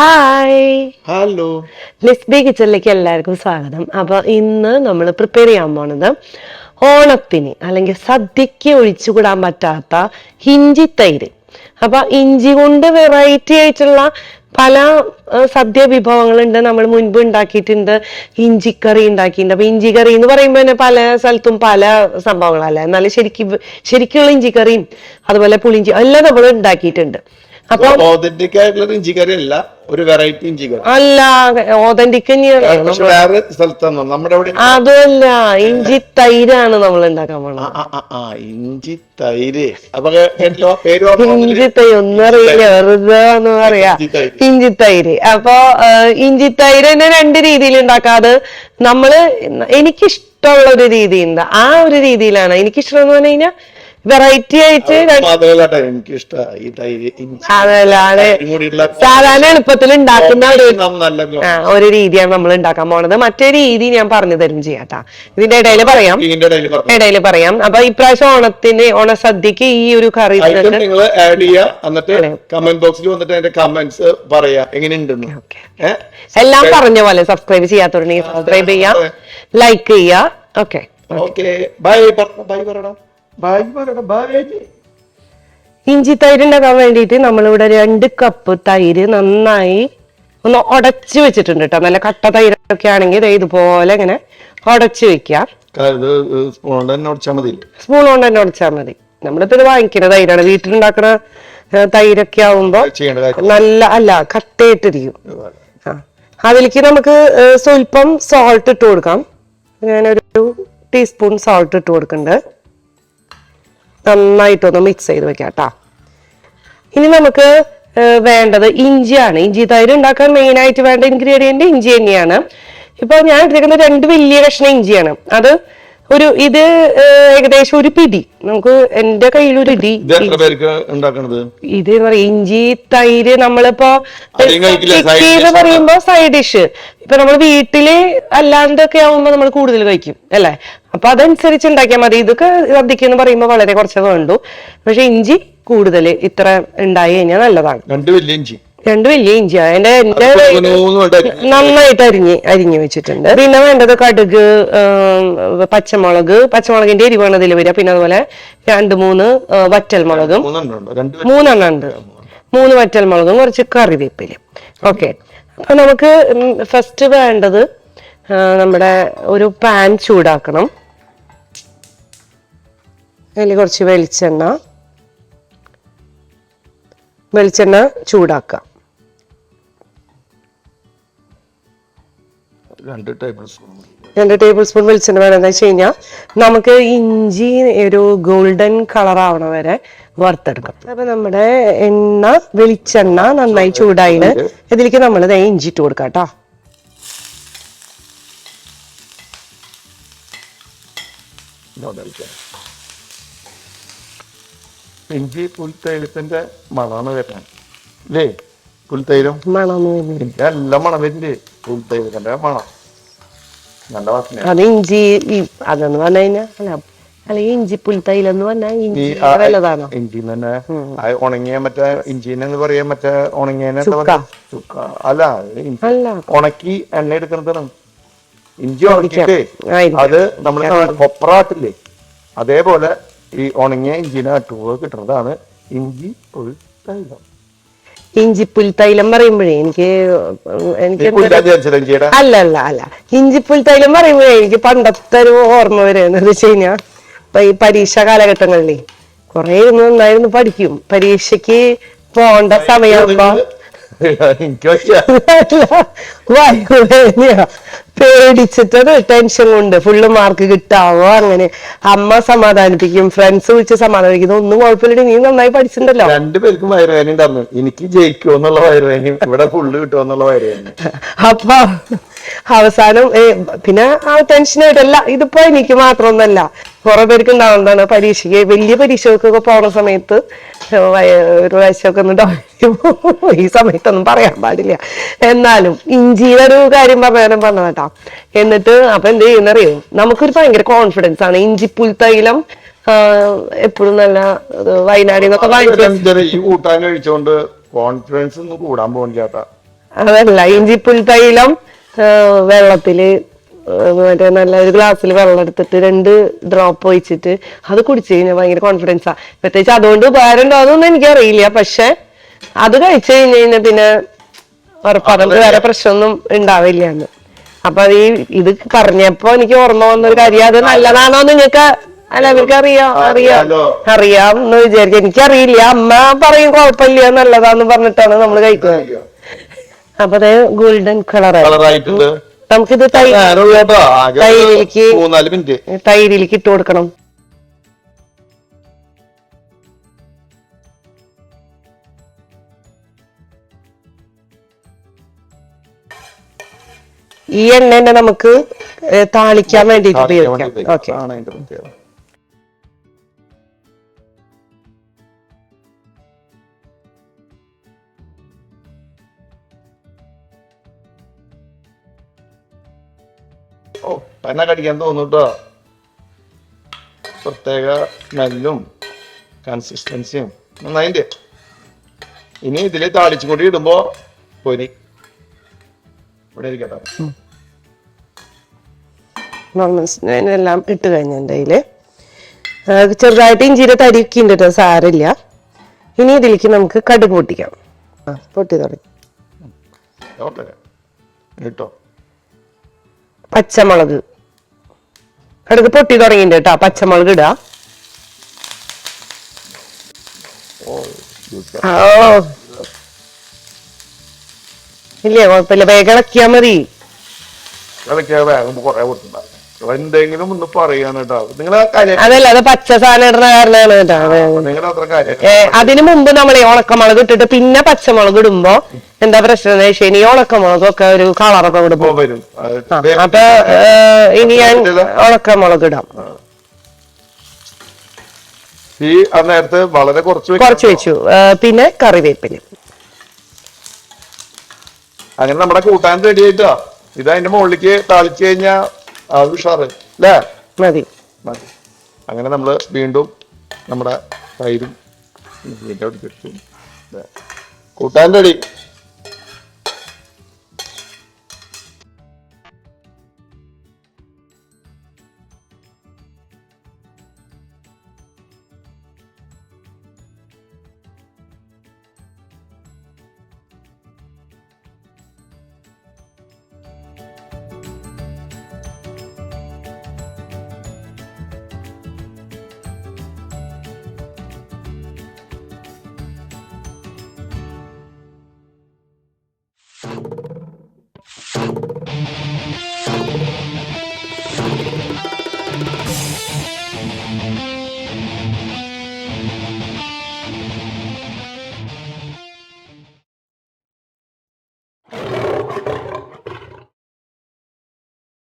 Hi hello Lisby കിച്ചണിലേക്ക് എല്ലാവർക്കും സ്വാഗതം. അപ്പൊ ഇന്ന് നമ്മൾ പ്രിപ്പയർ ചെയ്യാൻ പോണത് ഓണത്തിന് അല്ലെങ്കിൽ സദ്യക്ക് ഒഴിച്ചുകൂടാൻ പറ്റാത്ത ഇഞ്ചി തൈര്. അപ്പൊ ഇഞ്ചി കൊണ്ട് വെറൈറ്റി ആയിട്ടുള്ള പല സദ്യ വിഭവങ്ങളുണ്ട്. നമ്മൾ മുൻപ് ഉണ്ടാക്കിയിട്ടുണ്ട് ഇഞ്ചിക്കറി ഉണ്ടാക്കിയിട്ടുണ്ട്. അപ്പൊ ഇഞ്ചിക്കറി കറി എന്ന് പറയുമ്പോൾ തന്നെ പല സ്ഥലത്തും പല സംഭവങ്ങളല്ലേ? എന്നാലും ശരിക്കും ശരിക്കുള്ള ഇഞ്ചിക്കറിയും അതുപോലെ പുളിഞ്ചി എല്ലാം നമ്മൾ ഉണ്ടാക്കിയിട്ടുണ്ട്. ഓതന്റിക് ആയിട്ടുള്ള ഇഞ്ചിക്കറി അല്ല ഒരു വെറൈറ്റി ഇഞ്ചിക്കറി. അല്ല ഓതന്റിക് വേറെ സ്ഥലത്താണോ നമ്മുടെ അവിടെ അതല്ല ഇഞ്ചി തൈരാണ് നമ്മൾ ഉണ്ടാക്കാൻ പോണത്. ഇഞ്ചി തൈര്. അപ്പൊ പേര് ഇഞ്ചി തൈര് ഒന്നും അറിയില്ല വെറുതെ എന്ന് പറയാ. ഇഞ്ചി തൈര്. ഇഞ്ചി അപ്പൊ ഇഞ്ചി തൈര് തന്നെ രണ്ട് രീതിയിൽ ഉണ്ടാക്കാതെ നമ്മൾ എനിക്കിഷ്ടമുള്ള ഒരു രീതി രീതിയുണ്ട് ആ ഒരു രീതിയിലാണ്. എനിക്കിഷ്ടം എന്ന് പറഞ്ഞു കഴിഞ്ഞാൽ വെറൈറ്റി ആയിട്ട് എനിക്ക് സാധാരണ എളുപ്പത്തിൽ ഉണ്ടാക്കുന്ന ഒരു ഒരു രീതിയാണ് നമ്മൾ ഉണ്ടാക്കാൻ പോണത്. മറ്റേ രീതി ഞാൻ പറഞ്ഞു തരും ചെയ്യാട്ടാ ഇതിന്റെ ഇടയിൽ പറയാം. ഇടയിൽ പറയാം. അപ്പൊ ഇപ്രാവശ്യം ഓണത്തിന് ഓണസദ്യക്ക് ഈ ഒരു കറി നിങ്ങൾ ആഡ് ചെയ്യുക എന്നിട്ട് കമന്റ് ബോക്സിൽ വന്നിട്ട് അതിന്റെ കമന്റ്സ് പറയാ. എങ്ങനെയുണ്ടെന്ന്. എല്ലാം പറഞ്ഞ പോലെ സബ്സ്ക്രൈബ് ചെയ്യാത്തവരുണ്ടെങ്കിൽ സബ്സ്ക്രൈബ് ചെയ്യാം ലൈക്ക് ചെയ്യാ. ഓക്കെ ഓക്കെ ബൈ ബൈ പറയടാ. ഇഞ്ചി തൈര് ഉണ്ടാക്കാൻ വേണ്ടിയിട്ട് നമ്മളിവിടെ രണ്ട് കപ്പ് തൈര് നന്നായി ഒന്ന് ഉടച്ചു വെച്ചിട്ടുണ്ട് കേട്ടോ നല്ല കട്ട തൈരൊക്കെ ആണെങ്കിൽ ഇതുപോലെ ഇങ്ങനെ ഉടച്ചു വെക്കാം. ഇത് സ്പൂൺ കൊണ്ട് തന്നെ ഉടച്ചാൽ മതി. നമ്മളിപ്പോ ഇത് വാങ്ങിക്കുന്ന തൈരാണ്. വീട്ടിലുണ്ടാക്കുന്ന തൈരൊക്കെ ആവുമ്പോ നല്ല അല്ല കട്ടയിട്ടിരിക്കും അതിലേക്ക് നമുക്ക് സ്വല്പം സോൾട്ട് ഇട്ട് കൊടുക്കാം. ഞാനൊരു ടീസ്പൂൺ സോൾട്ട് ഇട്ട് കൊടുക്കുന്നുണ്ട്. നന്നായിട്ടൊന്ന് മിക്സ് ചെയ്ത് വെക്കാം ഇനി നമുക്ക് വേണ്ടത് ഇഞ്ചിയാണ്. ഇഞ്ചി തൈര് ഉണ്ടാക്കാൻ മെയിൻ ആയിട്ട് വേണ്ട ഇൻഗ്രീഡിയന്റ് ഇഞ്ചി തന്നെയാണ്. ഇപ്പൊ ഞാൻ എടുത്തിരിക്കുന്നത് രണ്ട് വലിയ കഷ്ണം ഇഞ്ചിയാണ്. അത് ഒരു ഇത് ഏകദേശം ഒരു പിടി. നമുക്ക് എന്റെ കയ്യിൽ ഒരു പിടി. ഇത് ഇഞ്ചി തൈര് നമ്മളിപ്പോ എന്ന് പറയുമ്പോ സൈഡ് ഡിഷ് ഇപ്പൊ നമ്മൾ വീട്ടിൽ അല്ലാണ്ടൊക്കെ ആവുമ്പോ നമ്മൾ കൂടുതൽ കഴിക്കും അല്ലേ? അപ്പൊ അതനുസരിച്ച് ഉണ്ടാക്കിയാൽ മതി. ഇതൊക്കെ സദ്യക്ക് എന്ന് പറയുമ്പോ വളരെ കുറച്ചേ വേണ്ടു. പക്ഷെ ഇഞ്ചി കൂടുതൽ ഇത്ര ഉണ്ടായി കഴിഞ്ഞാൽ നല്ലതാണ്. രണ്ട് വലിയ ഇഞ്ചി. രണ്ട് വലിയ ഇഞ്ചി. എന്റെ എന്റെ നന്നായിട്ട് അരിഞ്ഞ് അരിഞ്ഞു വെച്ചിട്ടുണ്ട്. പിന്നെ വേണ്ടത് കടുക് പച്ചമുളക് പച്ചമുളകിന്റെ എരിവാണ് ഇതിൽ വരിക. പിന്നെ അതുപോലെ രണ്ട് മൂന്ന് വറ്റൽ മുളകും മൂന്നെണ്ണം ഉണ്ട്. മൂന്ന് വറ്റൽ മുളകും കുറച്ച് കറിവേപ്പിലും. ഓക്കെ. അപ്പൊ നമുക്ക് ഫസ്റ്റ് വേണ്ടത് നമ്മുടെ ഒരു പാൻ ചൂടാക്കണം. അതിൽ കുറച്ച് വെളിച്ചെണ്ണ. വെളിച്ചെണ്ണ ചൂടാക്കാം. രണ്ട് ടേബിൾ സ്പൂൺ രണ്ട് ടേബിൾ സ്പൂൺ വെളിച്ചെണ്ണ വേണം. എന്താ വെച്ച് കഴിഞ്ഞാൽ നമുക്ക് ഇഞ്ചി ഒരു ഗോൾഡൻ കളർ ആവണ വരെ വറുത്തെടുക്കാം. അപ്പൊ നമ്മുടെ എണ്ണ വെളിച്ചെണ്ണ നന്നായി ചൂടായിട്ട് ഇതിലേക്ക് നമ്മൾ ഇഞ്ചി ഇട്ട് കൊടുക്കാം കേട്ടോ ഇഞ്ചി പുൽത്തൈലത്തിന്റെ മണമാണ് വരുന്നത് അല്ലേ പുൽത്തൈലം മണം എല്ലാം മണം വരുന്നുണ്ട് പുൽത്തൈലത്തിന്റെ മണം നല്ല വാസന അത് ഇഞ്ചി ഈ- അതെന്ന് പറഞ്ഞു കഴിഞ്ഞാൽ അല്ല ഇഞ്ചി പുൽത്തൈലെന്ന് പറഞ്ഞാൽ ഇഞ്ചി വല്ലതാണോ? ഇഞ്ചി തന്നെ ആ ഉണങ്ങിയ മറ്റേ ഇഞ്ചിന്ന് പറയാ മറ്റേ ഉണങ്ങിയനെ എന്താ ചുക്ക. ചുക്ക. അല്ല ഇഞ്ചി അല്ല. ഉണക്കി എണ്ണ എടുക്കുന്നതാണ്. ഇഞ്ചി ഉണക്കിട്ടേ ആയിരിക്കും. അത് നമ്മൾ കൊപ്രാട്ടില്ലേ അതേപോലെ ഈ ഉണങ്ങിയ ഇഞ്ചിനെ അട്ടുക കിട്ടുന്നതാണ് ഇഞ്ചി ഒരു തൈലം ഇഞ്ചി പുൽത്തൈലം പറയുമ്പോഴേ എനിക്ക് എനിക്ക് അല്ല അല്ല അല്ല. ഇഞ്ചിപ്പുൽ തൈലം പറയുമ്പോഴേ എനിക്ക് പണ്ടത്തെ ഒരു ഓർമ്മ വരുന്നത് വെച്ച് കഴിഞ്ഞാ ഇപ്പൊ ഈ പരീക്ഷ കാലഘട്ടങ്ങളിലേ കുറെ ഇരുന്ന് നന്നായിരുന്നു പഠിക്കും. പരീക്ഷയ്ക്ക് പോണ്ട സമയമാകുമ്പോ പേടിച്ചിട്ടത് ടെൻഷൻ കൊണ്ട് ഫുള്ള് മാർക്ക് കിട്ടാവോ? അങ്ങനെ. അമ്മ സമാധാനിപ്പിക്കും. ഫ്രണ്ട്സ് വിളിച്ച് സമാധാനിപ്പിക്കും. ഒന്നും കുഴപ്പമില്ല നീ നന്നായി പഠിച്ചിട്ടുണ്ടല്ലോ. രണ്ടുപേർക്കും വയറുവേദന ഉണ്ടായിരുന്നു. എനിക്ക് ജയിക്കുമോ എന്നുള്ള വയറുവേദനയും ഇവിടെ ഫുള്ള് കിട്ടുമോ എന്നുള്ള വയറുവേദന അപ്പൊ അവസാനം പിന്നെ ആ ടെൻഷനായിട്ടല്ല ഇതിപ്പോ എനിക്ക് മാത്രമൊന്നല്ല. കുറെ പേർക്ക് ഉണ്ടാവുന്നതാണ് പരീക്ഷയ്ക്ക്. വലിയ പരീക്ഷകൾക്കൊക്കെ പോണ സമയത്ത് ഒരു വയസ്സൊക്കെ ഒന്ന് ഈ സമയത്തൊന്നും പറയാൻ പാടില്ല. എന്നാലും ഇഞ്ചിയുടെ ഒരു കാര്യം പറഞ്ഞാലും പറഞ്ഞതാട്ടാ. എന്നിട്ട് അപ്പൊ എന്ത് ചെയ്യുന്നറിയോ? നമുക്കൊരു ഭയങ്കര കോൺഫിഡൻസ് ആണ്. ഇഞ്ചി തൈലം എപ്പോഴും നല്ല വയനാടിൽ നിന്നൊക്കെ കോൺഫിഡൻസ് ഒന്നും കൂടാൻ പോകുന്നില്ല അതല്ല ഇഞ്ചിപ്പുൽ തൈലം വെള്ളത്തിൽ മറ്റേ നല്ല ഒരു ഗ്ലാസ്സിൽ വെള്ളം എടുത്തിട്ട് രണ്ട് ഡ്രോപ്പ് ഒഴിച്ചിട്ട് അത് കുടിച്ചു കഴിഞ്ഞാൽ ഭയങ്കര കോൺഫിഡൻസാ പ്രത്യേകിച്ച് അതുകൊണ്ട് ഉപകാരം എനിക്ക് എനിക്കറിയില്ല. പക്ഷെ അത് കഴിച്ചു കഴിഞ്ഞ് കഴിഞ്ഞാൽ പിന്നെ ഉറപ്പാണ് വേറെ പ്രശ്നമൊന്നും ഉണ്ടാവില്ല എന്ന്. അപ്പൊ ഈ ഇത് പറഞ്ഞപ്പോ എനിക്ക് ഓർമ്മ വന്ന ഒരു കാര്യം അത് നല്ലതാണോ നിങ്ങൾക്ക് അല്ല അവർക്ക് അറിയാം അറിയാം. അറിയാം എന്ന് വിചാരിക്കും എനിക്കറിയില്ല. അമ്മ പറയും കുഴപ്പമില്ല നല്ലതാന്ന് പറഞ്ഞിട്ടാണ് നമ്മൾ കഴിക്കുന്നത്. അപ്പൊ അത് ഗോൾഡൻ കളർ നമുക്കിത് തൈരിലേക്ക് തൈരിലേക്ക് ഇട്ട് കൊടുക്കണം. ഈ എണ്ണ തന്നെ നമുക്ക് താളിക്കാൻ വേണ്ടിയിട്ട് ഉപയോഗിക്കാം. ഓക്കെ. ഓ കടിക്കാൻ തോന്നൂട്ടോ പ്രത്യേക സ്മെല്ലും കൺസിസ്റ്റൻസിയും നന്നായിട്ട് ഇനി ഇതിൽ താളിച്ചും കൂടി ഇടുമ്പോ പൊരി. ഇവിടെ ഇരിക്കട്ടെ എല്ലാം ഇട്ട് കഴിഞ്ഞ എന്റെ ചെറുതായിട്ട് ഇഞ്ചിയുടെ തരിയൊക്കെ ഉണ്ട് കേട്ടോ സാരില്ല ഇനി ഇതിലേക്ക് നമുക്ക് കടുക് പൊട്ടിക്കാം. ആ പൊട്ടി തുടങ്ങി. ഓക്കെ പച്ചമുളക്. കടുക് പൊട്ടി തുടങ്ങിയിട്ടുണ്ട് കേട്ടോ പച്ചമുളക് ഇടാ ഓ. ഇല്ലേ? കുഴപ്പമില്ല. വേഗം ഇളക്കിയാ മതി. അതൊക്കെ വേഗം കുറെ കൊടുത്തിട്ടുണ്ടാവും എന്തെങ്കിലും ഒന്ന് നിങ്ങൾ അതല്ല അത് പച്ച സാധനം ഇടുന്ന കാരണമാണ് അതിനു മുമ്പ് നമ്മൾ ഈ ഉണക്കമുളക് ഇട്ടിട്ട് പിന്നെ പച്ചമുളക് ഇടുമ്പോ എന്താ പ്രശ്നം എന്ന് വെച്ചാൽ ഈ ഉണക്കമുളകൊക്കെ ഒരു കളറൊക്കെ ഇടുമ്പോ വരും. അപ്പൊ ഇനി ഞാൻ ഉണക്കമുളക് ഇടാം. ഈ നേരത്തെ വളരെ കുറച്ച് കുറച്ച് വെച്ചു. പിന്നെ കറിവേപ്പില. അങ്ങനെ നമ്മുടെ കൂട്ടാൻ റെഡി ആയിട്ടാ? ഇത് അതിന്റെ മുകളിലേക്ക് താളിച്ചു കഴിഞ്ഞാ അത് ഉഷാറ്. അല്ലേ മതി. മതി. അങ്ങനെ നമ്മൾ വീണ്ടും നമ്മുടെ തൈരും. കൂട്ടാൻ റെഡി